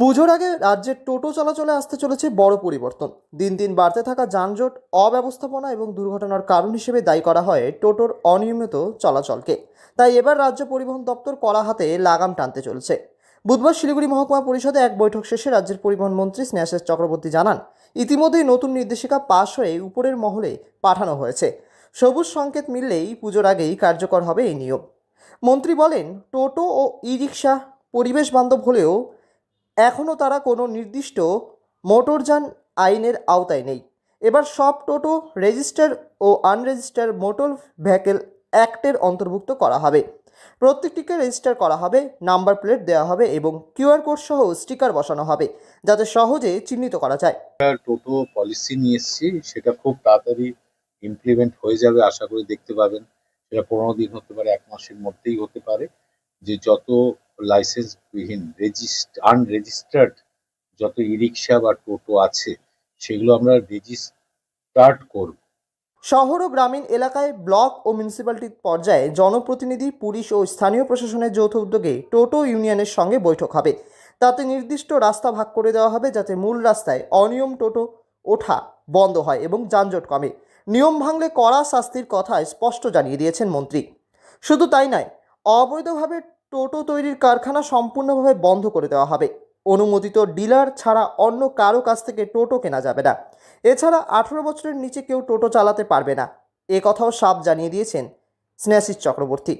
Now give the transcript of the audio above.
পুজোর আগে রাজ্যের টোটো চলাচলে আসতে চলেছে বড় পরিবর্তন। দিন দিন বাড়তে থাকা যানজট, অব্যবস্থাপনা এবং দুর্ঘটনার কারণ হিসেবে দায়ী করা হয় টোটোর অনিয়মিত চলাচলকে। তাই এবার রাজ্য পরিবহন দপ্তর কড়া হাতে লাগাম টানতে চলেছে। বুধবার শিলিগুড়ি মহকুমা পরিষদে এক বৈঠক শেষে রাজ্যের পরিবহন মন্ত্রী স্নেহাশিস চক্রবর্তী জানান, ইতিমধ্যেই নতুন নির্দেশিকা পাশ হয়ে উপরের মহলে পাঠানো হয়েছে। সবুজ সংকেত মিললেই পুজোর আগেই কার্যকর হবে এই নিয়ম। মন্ত্রী বলেন, টোটো ও ই রিক্সা পরিবেশ বান্ধব হলেও এখনও তারা কোনো নির্দিষ্ট মোটরযান আইনের আওতায় নেই। এবার সব টোটো রেজিস্টার ও আনরেজিস্টার মোটর ভেহিকেল অ্যাক্টের অন্তর্ভুক্ত করা হবে। প্রত্যেকটিকে রেজিস্টার করা হবে, নাম্বার প্লেট দেওয়া হবে এবং কিউআর কোড সহ স্টিকার বসানো হবে, যাতে সহজে চিহ্নিত করা যায়। টোটো পলিসি নিয়ে এসেছি, সেটা খুব তাড়াতাড়ি ইমপ্লিমেন্ট হয়ে যাবে, আশা করি দেখতে পাবেন। সেটা পনেরো দিন হতে পারে, এক মাসের মধ্যেই হতে পারে। যে যত লাইসেন্স বিহীন রেজিস্ট আনরেজিস্টার্ড যত ই রিক্সা বা টোটো আছে, সেগুলো আমরা রেজিস্টার্ড করব। শহর ও গ্রামীণ এলাকায় ব্লক ও মিউনিসিপ্যালিটি পর্যায়ে জনপ্রতিনিধি, পুলিশ ও স্থানীয় প্রশাসনের যৌথ উদ্যোগে টোটো ইউনিয়নের সঙ্গে বৈঠক হবে। তাতে নির্দিষ্ট রাস্তা ভাগ করে দেওয়া হবে যাতে মূল রাস্তায় অনিয়ম টোটো ওঠা বন্ধ হয় এবং যানজট কমে। নিয়ম ভাঙলে কড়া শাস্তির কথা স্পষ্ট জানিয়ে দিয়েছেন মন্ত্রী। শুধু তাই নয়, অবৈধভাবে টোটো তৈরির কারখানা সম্পূর্ণভাবে বন্ধ করে দেওয়া হবে। অনুমোদিত ডিলার ছাড়া অন্য কারও কাছ থেকে টোটো কেনা যাবে না। এছাড়া আঠেরো বছরের নিচে কেউ টোটো চালাতে পারবে না। এ কথাও সাপ জানিয়ে দিয়েছেন স্নেহাশিস চক্রবর্তী।